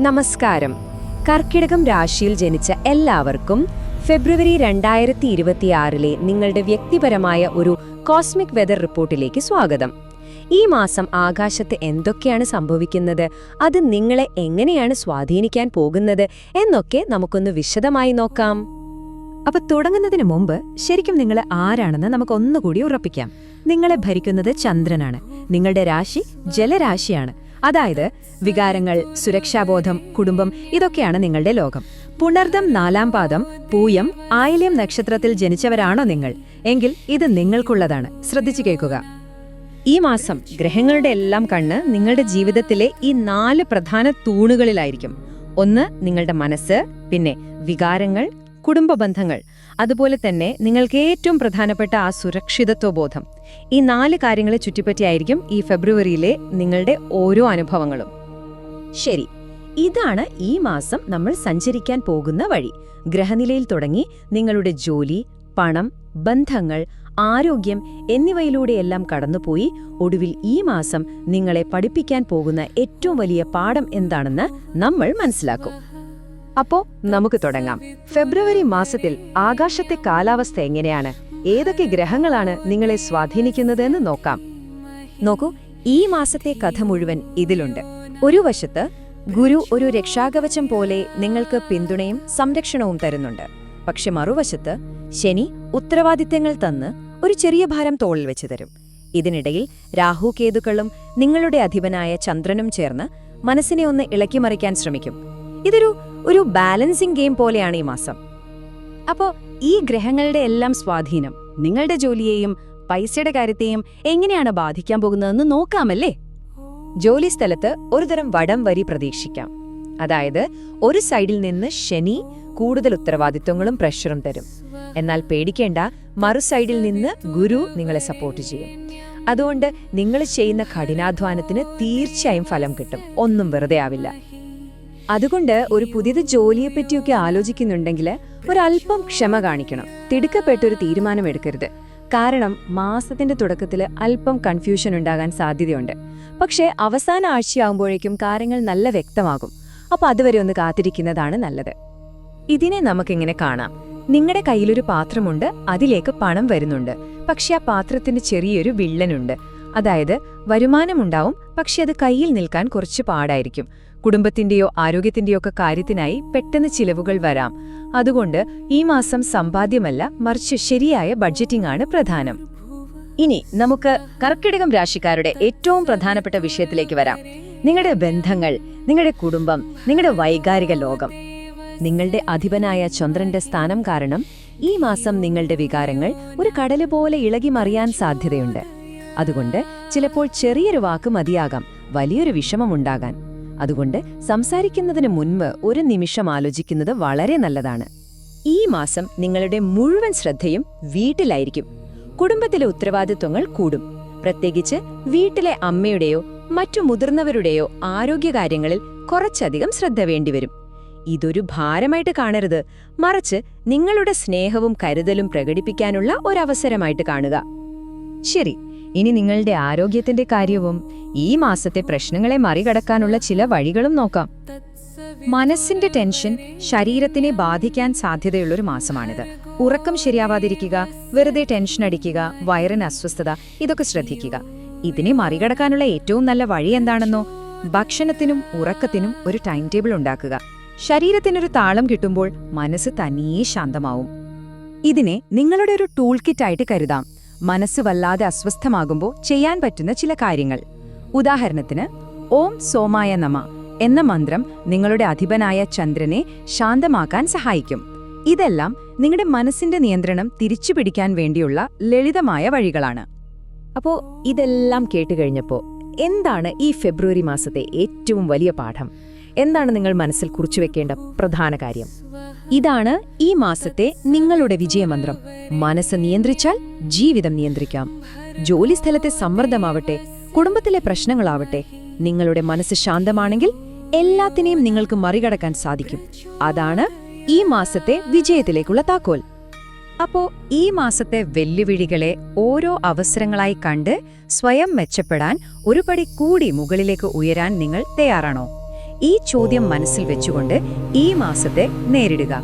നമസ്കാരം. കർക്കിടകം രാശിയിൽ ജനിച്ച എല്ലാവർക്കും ഫെബ്രുവരി രണ്ടായിരത്തി ഇരുപത്തിയാറിലെ നിങ്ങളുടെ വ്യക്തിപരമായ ഒരു കോസ്മിക് വെതർ റിപ്പോർട്ടിലേക്ക് സ്വാഗതം. ഈ മാസം ആകാശത്ത് എന്തൊക്കെയാണ് സംഭവിക്കുന്നത് അത് നിങ്ങളെ എങ്ങനെയാണ് സ്വാധീനിക്കാൻ പോകുന്നത് എന്നൊക്കെ നമുക്കൊന്ന് വിശദമായി നോക്കാം. അപ്പൊ തുടങ്ങുന്നതിന് മുമ്പ് ശരിക്കും നിങ്ങൾ ആരാണെന്ന് നമുക്കൊന്നുകൂടി ഉറപ്പിക്കാം. നിങ്ങളെ ഭരിക്കുന്നത് ചന്ദ്രനാണ്. നിങ്ങളുടെ രാശി ജലരാശിയാണ്. അതായത് വികാരങ്ങൾ സുരക്ഷാബോധം കുടുംബം ഇതൊക്കെയാണ് നിങ്ങളുടെ ലോകം. പുണർദം നാലാം പാദം പൂയം ആയില്യം നക്ഷത്രത്തിൽ ജനിച്ചവരാണോ നിങ്ങൾ? എങ്കിൽ ഇത് നിങ്ങൾക്കുള്ളതാണ്. ശ്രദ്ധിച്ചു കേൾക്കുക. ഈ മാസം ഗ്രഹങ്ങളുടെ എല്ലാം കണ്ണ് നിങ്ങളുടെ ജീവിതത്തിലെ ഈ നാല് പ്രധാന തൂണുകളിലായിരിക്കും. ഒന്ന് നിങ്ങളുടെ മനസ്സ് പിന്നെ വികാരങ്ങൾ കുടുംബ ബന്ധങ്ങൾ അതുപോലെ തന്നെ നിങ്ങൾക്ക് ഏറ്റവും പ്രധാനപ്പെട്ട ആ സുരക്ഷിതത്വ ബോധം ഈ നാല് കാര്യങ്ങളെ ചുറ്റിപ്പറ്റിയായിരിക്കും ഈ ഫെബ്രുവരിയിലെ നിങ്ങളുടെ ഓരോ അനുഭവങ്ങളും. ശരി ഇതാണ് ഈ മാസം നമ്മൾ സഞ്ചരിക്കാൻ പോകുന്ന വഴി. ഗ്രഹനിലയിൽ തുടങ്ങി നിങ്ങളുടെ ജോലി പണം ബന്ധങ്ങൾ ആരോഗ്യം എന്നിവയിലൂടെയെല്ലാം കടന്നുപോയി ഒടുവിൽ ഈ മാസം നിങ്ങളെ പഠിപ്പിക്കാൻ പോകുന്ന ഏറ്റവും വലിയ പാഠം എന്താണെന്ന് നമ്മൾ മനസ്സിലാക്കും. അപ്പോ നമുക്ക് തുടങ്ങാം. ഫെബ്രുവരി മാസത്തിൽ ആകാശത്തെ കാലാവസ്ഥ എങ്ങനെയാണ്? ഏതൊക്കെ ഗ്രഹങ്ങളാണ് നിങ്ങളെ സ്വാധീനിക്കുന്നതെന്ന് നോക്കാം. നോക്കൂ ഈ മാസത്തെ കഥ മുഴുവൻ ഇതിലുണ്ട്. ഒരു വശത്ത് ഗുരു ഒരു രക്ഷാകവചം പോലെ നിങ്ങൾക്ക് പിന്തുണയും സംരക്ഷണവും തരുന്നുണ്ട്. പക്ഷെ മറുവശത്ത് ശനി ഉത്തരവാദിത്തങ്ങൾ തന്ന് ഒരു ചെറിയ ഭാരം തോളിൽ വെച്ച് തരും. ഇതിനിടയിൽ രാഹു കേതുക്കളും നിങ്ങളുടെ അധിപനായ ചന്ദ്രനും ചേർന്ന് മനസ്സിനെ ഒന്ന് ഇളക്കിമറിക്കാൻ ശ്രമിക്കും. ഇതൊരു ഒരു ബാലൻസിംഗ് ഗെയിം പോലെയാണ് ഈ മാസം. അപ്പോൾ ഈ ഗ്രഹങ്ങളുടെ എല്ലാം സ്വാധീനം നിങ്ങളുടെ ജോലിയെയും പൈസയുടെ കാര്യത്തെയും എങ്ങനെയാണ് ബാധിക്കാൻ പോകുന്നതെന്ന് നോക്കാമല്ലേ? ജോലി സ്ഥലത്ത് ഒരുതരം വടം വരി പ്രതീക്ഷിക്കാം. അതായത് ഒരു സൈഡിൽ നിന്ന് ശനി കൂടുതൽ ഉത്തരവാദിത്വങ്ങളും പ്രഷറും തരും. എന്നാൽ പേടിക്കേണ്ട മറു സൈഡിൽ നിന്ന് ഗുരു നിങ്ങളെ സപ്പോർട്ട് ചെയ്യും. അതുകൊണ്ട് നിങ്ങൾ ചെയ്യുന്ന കഠിനാധ്വാനത്തിന് തീർച്ചയായും ഫലം കിട്ടും. ഒന്നും വെറുതെ ആവില്ല. അതുകൊണ്ട് ഒരു പുതിയത് ജോലിയെപ്പറ്റിയൊക്കെ ആലോചിക്കുന്നുണ്ടെങ്കിൽ ഒരല്പം ക്ഷമ കാണിക്കണം. തിടുക്കപ്പെട്ടൊരു തീരുമാനമെടുക്കരുത്. കാരണം മാസത്തിന്റെ തുടക്കത്തിൽ അല്പം കൺഫ്യൂഷൻ ഉണ്ടാകാൻ സാധ്യതയുണ്ട്. പക്ഷേ അവസാന ആഴ്ചയാകുമ്പോഴേക്കും കാര്യങ്ങൾ നല്ല വ്യക്തമാകും. അപ്പോൾ അതുവരെ ഒന്ന് കാത്തിരിക്കുന്നതാണ് നല്ലത്. ഇതിനെ നമുക്കിങ്ങനെ കാണാം. നിങ്ങളുടെ കയ്യിലൊരു പാത്രമുണ്ട് അതിലേക്ക് പണം വരുന്നുണ്ട്. പക്ഷെ ആ പാത്രത്തിന് ചെറിയൊരു വിള്ളനുണ്ട് അതായത് വരുമാനമുണ്ടാവും പക്ഷെ അത് കയ്യിൽ നിൽക്കാൻ കുറച്ച് പാടായിരിക്കും. കുടുംബത്തിന്റെയോ ആരോഗ്യത്തിന്റെയോ ഒക്കെ കാര്യത്തിനായി പെട്ടെന്ന് ചിലവുകൾ വരാം. അതുകൊണ്ട് ഈ മാസം സമ്പാദ്യമല്ല മറിച്ച് ശരിയായ ബഡ്ജറ്റിംഗ് ആണ് പ്രധാനം. ഇനി നമുക്ക് കർക്കിടകം രാശിക്കാരുടെ ഏറ്റവും പ്രധാനപ്പെട്ട വിഷയത്തിലേക്ക് വരാം. നിങ്ങളുടെ ബന്ധങ്ങൾ നിങ്ങളുടെ കുടുംബം നിങ്ങളുടെ വൈകാരിക ലോകം. നിങ്ങളുടെ അധിപനായ ചന്ദ്രന്റെ സ്ഥാനം കാരണം ഈ മാസം നിങ്ങളുടെ വികാരങ്ങൾ ഒരു കടൽ പോലെ ഇളകി മറിയാൻ സാധ്യതയുണ്ട്. അതുകൊണ്ട് ചിലപ്പോൾ ചെറിയൊരു വാക്ക് മതിയാകാം വലിയൊരു വിഷമമുണ്ടാകാൻ അതുകൊണ്ട് സംസാരിക്കുന്നതിന് മുൻപ് ഒരു നിമിഷം ആലോചിക്കുന്നത് വളരെ നല്ലതാണ്. ഈ മാസം നിങ്ങളുടെ മുഴുവൻ ശ്രദ്ധയും വീട്ടിലായിരിക്കും. കുടുംബത്തിലെ ഉത്തരവാദിത്വങ്ങൾ കൂടും. പ്രത്യേകിച്ച് വീട്ടിലെ അമ്മയുടെയോ മറ്റു മുതിർന്നവരുടെയോ ആരോഗ്യകാര്യങ്ങളിൽ കുറച്ചധികം ശ്രദ്ധ വേണ്ടിവരും. ഇതൊരു ഭാരമായിട്ട് കാണരുത്. മറിച്ച് നിങ്ങളുടെ സ്നേഹവും കരുതലും പ്രകടിപ്പിക്കാനുള്ള ഒരവസരമായിട്ട് കാണുക. ശരി. ഇനി നിങ്ങളുടെ ആരോഗ്യത്തിന്റെ കാര്യവും ഈ മാസത്തെ പ്രശ്നങ്ങളെ മറികടക്കാനുള്ള ചില വഴികളും നോക്കാം. മനസ്സിന്റെ ടെൻഷൻ ശരീരത്തിനെ ബാധിക്കാൻ സാധ്യതയുള്ളൊരു മാസമാണിത്. ഉറക്കം ശരിയാവാതിരിക്കുക വെറുതെ ടെൻഷൻ അടിക്കുക വയറിന് അസ്വസ്ഥത ഇതൊക്കെ ശ്രദ്ധിക്കുക. ഇതിനെ മറികടക്കാനുള്ള ഏറ്റവും നല്ല വഴി എന്താണെന്നോ? ഭക്ഷണത്തിനും ഉറക്കത്തിനും ഒരു ടൈം ടേബിൾ ഉണ്ടാക്കുക. ശരീരത്തിനൊരു താളം കിട്ടുമ്പോൾ മനസ്സ് തനിയെ ശാന്തമാവും. ഇതിനെ നിങ്ങളുടെ ഒരു ടൂൾ കിറ്റായിട്ട് കരുതാം. മനസ്സ് വല്ലാതെ അസ്വസ്ഥമാകുമ്പോൾ ചെയ്യാൻ പറ്റുന്ന ചില കാര്യങ്ങൾ. ഉദാഹരണത്തിന് ഓം സോമായ നമ എന്ന മന്ത്രം നിങ്ങളുടെ അധിപനായ ചന്ദ്രനെ ശാന്തമാക്കാൻ സഹായിക്കും. ഇതെല്ലാം നിങ്ങളുടെ മനസ്സിന്റെ നിയന്ത്രണം തിരിച്ചുപിടിക്കാൻ വേണ്ടിയുള്ള ലളിതമായ വഴികളാണ്. അപ്പോ ഇതെല്ലാം കേട്ടുകഴിഞ്ഞപ്പോ എന്താണ് ഈ ഫെബ്രുവരി മാസത്തെ ഏറ്റവും വലിയ പാഠം? എന്താണ് നിങ്ങൾ മനസ്സിൽ കുറിച്ചുവെക്കേണ്ട പ്രധാന കാര്യം? ഇതാണ് ഈ മാസത്തെ നിങ്ങളുടെ വിജയമന്ത്രം. മനസ്സ് നിയന്ത്രിച്ചാൽ ജീവിതം നിയന്ത്രിക്കാം. ജോലിസ്ഥലത്തെ സമ്മർദ്ദമാവട്ടെ കുടുംബത്തിലെ പ്രശ്നങ്ങളാവട്ടെ നിങ്ങളുടെ മനസ്സ് ശാന്തമാണെങ്കിൽ എല്ലാത്തിനെയും നിങ്ങൾക്ക് മറികടക്കാൻ സാധിക്കും. അതാണ് ഈ മാസത്തെ വിജയത്തിലേക്കുള്ള താക്കോൽ. അപ്പോ ഈ മാസത്തെ വെല്ലുവിളികളെ ഓരോ അവസരങ്ങളായി കണ്ട് സ്വയം മെച്ചപ്പെടാൻ ഒരുപടി കൂടി മുകളിലേക്ക് ഉയരാൻ നിങ്ങൾ തയ്യാറാണോ? ഈ ചോദ്യം മനസ്സിൽ വെച്ചുകൊണ്ട് ഈ മാസത്തെ നേരിടുക.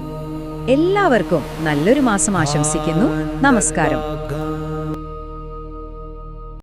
എല്ലാവർക്കും നല്ലൊരു മാസം ആശംസിക്കുന്നു. നമസ്കാരം.